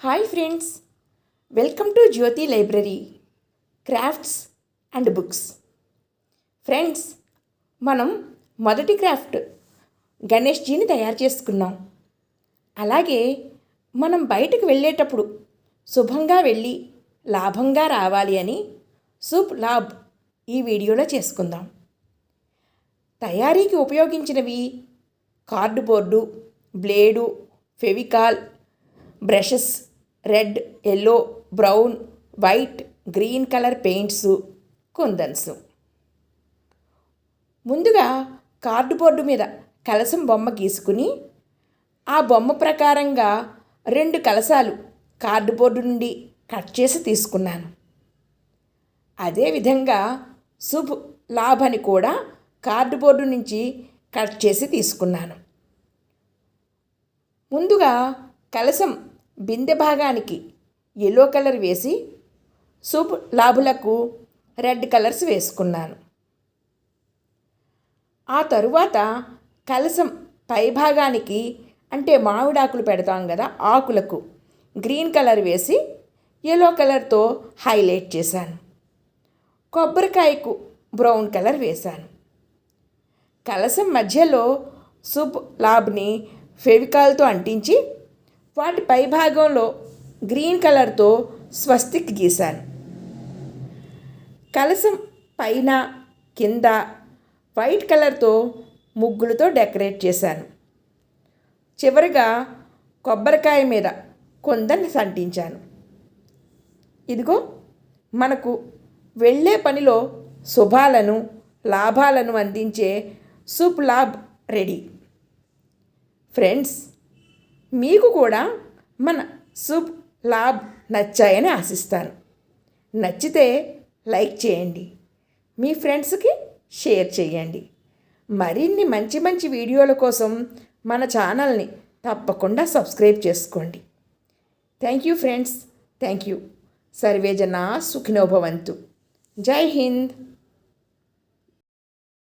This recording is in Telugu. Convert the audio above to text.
Hi friends welcome to Jyothi library crafts and books friends మనం మొదటి క్రాఫ్ట్ గణేష్జీని తయారు చేసుకున్నాం. అలాగే మనం బయటకు వెళ్ళేటప్పుడు శుభంగా వెళ్ళి లాభంగా రావాలి అని సూప్ లాబ్ ఈ వీడియోలో చేసుకుందాం. తయారీకి ఉపయోగించినవి cardboard blade Fevicol brushes red yellow brown white green colour paints కుందన్స్. ముందుగా కార్డుబోర్డు మీద కలసం బొమ్మ గీసుకుని ఆ బొమ్మ ప్రకారంగా రెండు కలసాలు కార్డుబోర్డు నుండి కట్ చేసి తీసుకున్నాను. అదేవిధంగా శుభ్ లాభ్ అని కూడా కార్డుబోర్డు నుంచి కట్ చేసి తీసుకున్నాను. ముందుగా కలసం బిందె భాగానికి ఎల్లో కలర్ వేసి సూప్ లాభులకు రెడ్ కలర్స్ వేసుకున్నాను. ఆ తరువాత కలసం పై భాగానికి అంటే మామిడాకులు పెడతాం కదా ఆకులకు గ్రీన్ కలర్ వేసి ఎల్లో కలర్తో హైలైట్ చేశాను. కొబ్బరికాయకు బ్రౌన్ కలర్ వేశాను. కలసం మధ్యలో సూప్ లాబ్ని ఫెవికాల్తో అంటించి వాటి పై భాగంలో గ్రీన్ కలర్తో స్వస్తిక్ గీశాను. కలసం పైన కింద వైట్ కలర్తో ముగ్గులతో డెకరేట్ చేశాను. చివరిగా కొబ్బరికాయ మీద కొందని సంటించాను. ఇదిగో మనకు వెళ్ళే పనిలో శుభాలను లాభాలను అందించే సూప్ లాబ్ రెడీ. ఫ్రెండ్స్ మీకు కూడా మన శుభ్ లాభ్ నచ్చాయని ఆశిస్తాను. నచ్చితే లైక్ చేయండి. మీ ఫ్రెండ్స్కి షేర్ చేయండి. మరిన్ని మంచి మంచి వీడియోల కోసం మన ఛానల్ని తప్పకుండా సబ్స్క్రైబ్ చేసుకోండి. Thank you friends. Thank you. Survey జనా సుఖినోభవంతు జై హింద్.